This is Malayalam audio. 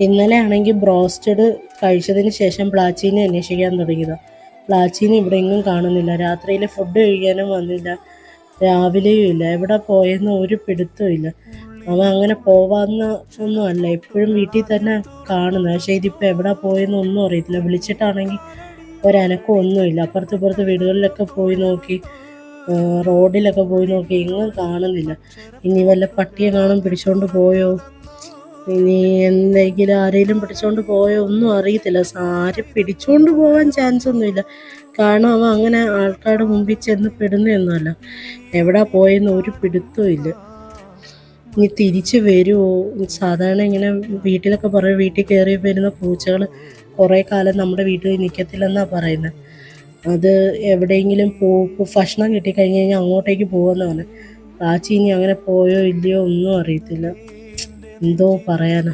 ഇന്നലെ ആണെങ്കിൽ ബ്രോസ്റ്റഡ് കഴിച്ചതിന് ശേഷം പ്ലാച്ചീനെ അന്വേഷിക്കാൻ തുടങ്ങിയത്. പ്ലാച്ചീനെ ഇവിടെ എങ്ങും കാണുന്നില്ല. രാത്രിയിൽ ഫുഡ് കഴിക്കാനും വന്നില്ല. രാവിലെയും ഇല്ല. എവിടെ പോയെന്ന് ഒരു പിടുത്തവും ഇല്ല. അവൻ അങ്ങനെ പോവാന്ന ഒന്നും അല്ല എപ്പോഴും വീട്ടിൽ തന്നെ കാണുന്നത്. പക്ഷേ ഇതിപ്പോൾ എവിടെ പോയെന്ന് ഒന്നും അറിയത്തില്ല. വിളിച്ചിട്ടാണെങ്കിൽ ഒരനക്കം ഒന്നുമില്ല. അപ്പുറത്ത് ഇപ്പുറത്ത് വീടുകളിലൊക്കെ പോയി നോക്കി റോഡിലൊക്കെ പോയി നോക്കി എങ്ങും കാണുന്നില്ല. ഇനി വല്ല പട്ടിയെ കാണും പിടിച്ചോണ്ട് പോയോ? ഇനി എന്തെങ്കിലും ആരെങ്കിലും പിടിച്ചുകൊണ്ട് പോയോ ഒന്നും അറിയത്തില്ല. സാരി പിടിച്ചോണ്ട് പോകാൻ ചാൻസ് ഒന്നുമില്ല. കാരണം അവൻ അങ്ങനെ ആൾക്കാരുടെ മുമ്പിൽ ചെന്ന് പെടുന്നതൊന്നുമല്ല എവിടെ പോയെന്ന് ഒരു പിടുത്തവും ഇല്ല. ഇനി തിരിച്ചു വരുമോ സാധാരണ ഇങ്ങനെ വീട്ടിലൊക്കെ പറയും വീട്ടിൽ കയറി വരുന്ന പൂച്ചകൾ കുറേ കാലം നമ്മുടെ വീട്ടിൽ നിൽക്കത്തില്ലെന്നാണ് പറയുന്നത് അത് എവിടെയെങ്കിലും പോ ഭക്ഷണം കിട്ടിക്കഴിഞ്ഞ് കഴിഞ്ഞാൽ അങ്ങോട്ടേക്ക് പോകുന്നതാണ് പ്രാച്ചി ഇനി അങ്ങനെ പോയോ ഇല്ലയോ ഒന്നും അറിയത്തില്ല. എന്തോ പറയാനാ.